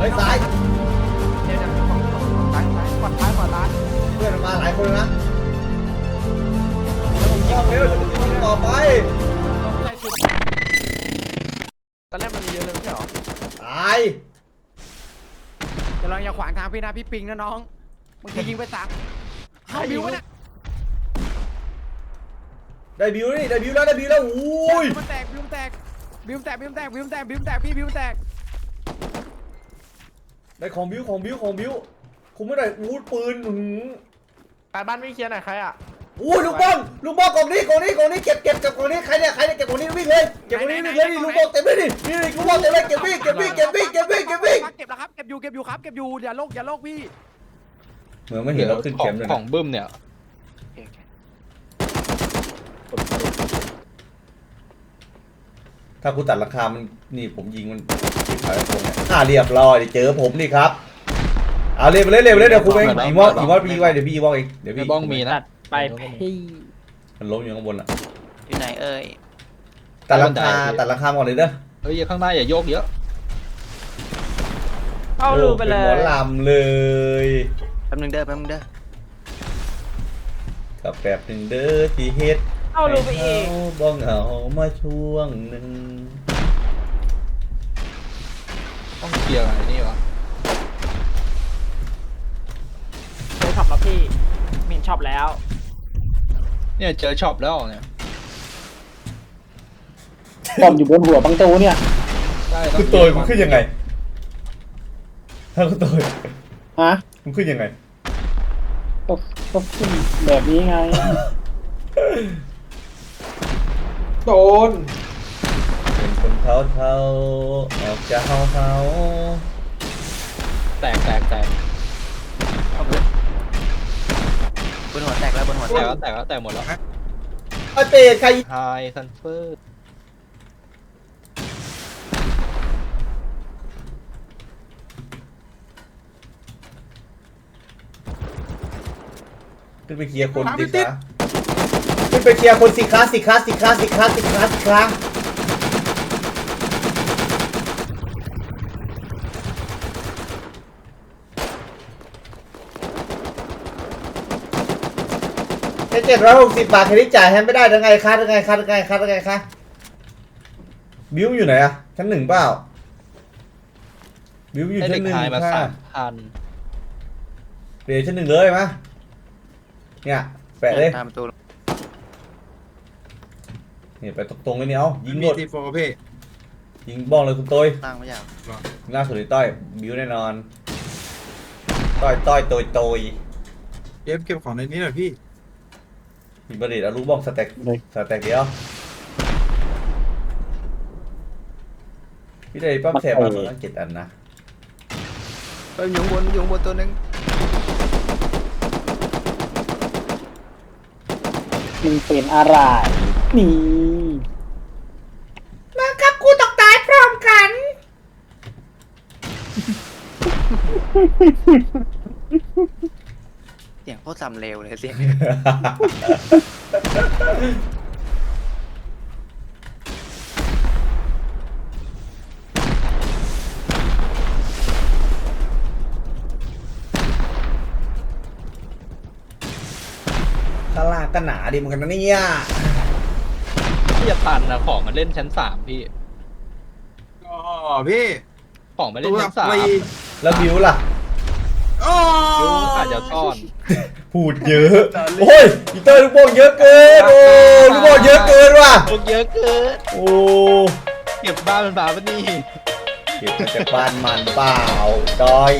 เฮ้ยซ้ายเดี๋ยวเดี๋ยวของของซ้ายขวาซ้ายขวาซ้ายเพื่อนมาหลายคนนะแล้วผมยิงเร็วต่อไปตอนแรกมันเยอะเลยไม่ใช่หรอตายจะลองอย่าขวางทางพี่นะพี่ปิงนะน้องมึงจะยิงไปสามเข้าบิวนะได้บิวนี่ได้บิวแล้วได้บิวแล้วโอ้ยมันแตกบิวแตกบิวแตกบิวแตกบิวแตกบิวแตกพี่บิวแตก ได้ของบิวของบิวของบิวคุมไม่ได้อู้ปืนหืมการบ้านไม่เคลียร์หน่อยใครอะอู้ลูกบอลลูกบอลกล่องนี้กล่องนี้กล่องนี้เก็บเก็บเก็บกล่องนี้ใครเนี่ยใครเนี่ยเก็บกล่องนี้วิ่งเลยเก็บกล่องนี้วิ่งเลยนี่ลูกบอลเต็มเลยนี่นี่ลูกบอลเต็มเลยเก็บวิ่งเก็บวิ่งเก็บวิ่งเก็บวิ่งเก็บวิ่งเก็บแล้วครับเก็บอยู่เก็บอยู่ครับเก็บอยู่อย่าโลกอย่าโลกพี่เหมือนไม่เห็นเราขึ้นแคมป์เลยขอนะงบึ้มเนี่ย ถ้ากูตัดราคามันนี่ผมยิงมันขายตรงเนี่ยอ่าเรียบร้อยเจอผมนี่ครับเอาเรียบไปเลยเรียบไปเลยเดี๋ยวคุณเองอีวออีวอพี่ไว้เดี๋ยวพี่วอเองเดี๋ยวในพี่บ้องมีนะไปพี่มันล้มอยู่ข้างบนอะอยู่ไหนเอ่ยตัดราคาตัดราคาหมดเลยเด้อเฮ้ยข้างหน้าอย่าโยกเยอะเข้ารูไปเลโอ้เป็นหมอยลำเลยแป๊บนึงเด้อแป๊บนึงเด้อกับแบบหนึ่งเด้อที่เฮ็ดเข้ารูไปอีก ให้เฮาบ้องเอามาช่วงหนึ่งต้องเคลียร์อะไรนี่วะเคยช็อปแล้วพี่มินช็อปแล้ว เนี่ยเจอช็อปแล้วเนี่ยป้อมอยู่บนหัวบังตูเนี่ยได้คือตัวมันขึ้นยังไง ถ้าคือตัวฮะมันขึ้นยังไง ก็ก็ขึ้นแบบนี้ไง โดนเป็นคนเทาเทาๆออกจะเฮาเฮาแตกแตกแตกบนหัวแตกแล้วบนหัวแตแตกกแล้วแตกแล้วแตกหมดแล้วไอเตะใครไฮซันเฟอร์ขึ้นไปเคลียร์คนสิคะ ขึ้นไปเคลียร์คนสิคะสิคะสิคะสิคะสิคะสิคะแค่เจ็ดร้อยหกสิบบาทแค่นี้จ่ายแฮมไม่ได้ยังไงคะยังไงคะยังไงคะยังไงคะบิวอยู่ไหนอะชั้นหนึ่งเปล่าบิวอยู่ได้ชั้นหนึ่งไฮมาค่ะสามพันเดี๋ยวชั้นหนึ่งเลยมาเนี่ยแปะเลยตามประตู นี่ยไปตรงๆเลยเนี่ยเอายิงหมมีดทีโฟพี่ยิงบ้องเลยคุณต้อยตั้งไม่ยากล่าสุดเลยต้อยบิวแน่นอนต้อยต้อยโตยโตยเก็บเก็บของในนี้หน่อยพี่มีประเด็นเอาลูกบ้องสแต็กเลยสแต็กเดียวพี่ได้ป้อมแสบมาเหมือนเจ็ดอันนะเอ้ยอยู่ข้างบนอยู่ข้างบนตัวหนึงมึงเป็นอะไรนี่ มาครับกูตกตายพร้อมกัน เสียงโคตรซ้ำเร็วเลยเสียงข้างล่างก็หนาดีเหมือนกันนะเนี่ยพี่จะตันนะของมันเล่นชั้นสามพี่ อ๋อพี่ ของมันเล่นตัวชั้นสามฟรีแล้วบิวล่ะอ๋อยูอาจจะซ่อน พูดเยอะ โอ้ยอีเตอร์ลูกโป่งเยอะเกิน โอ้ลูกโป่งเยอะเกินว่ะพวกเยอะเกิน โอ้เก็บบ้านเป็นบาปะนี่ เก็บมาจากบ้านมันเปล่าดอย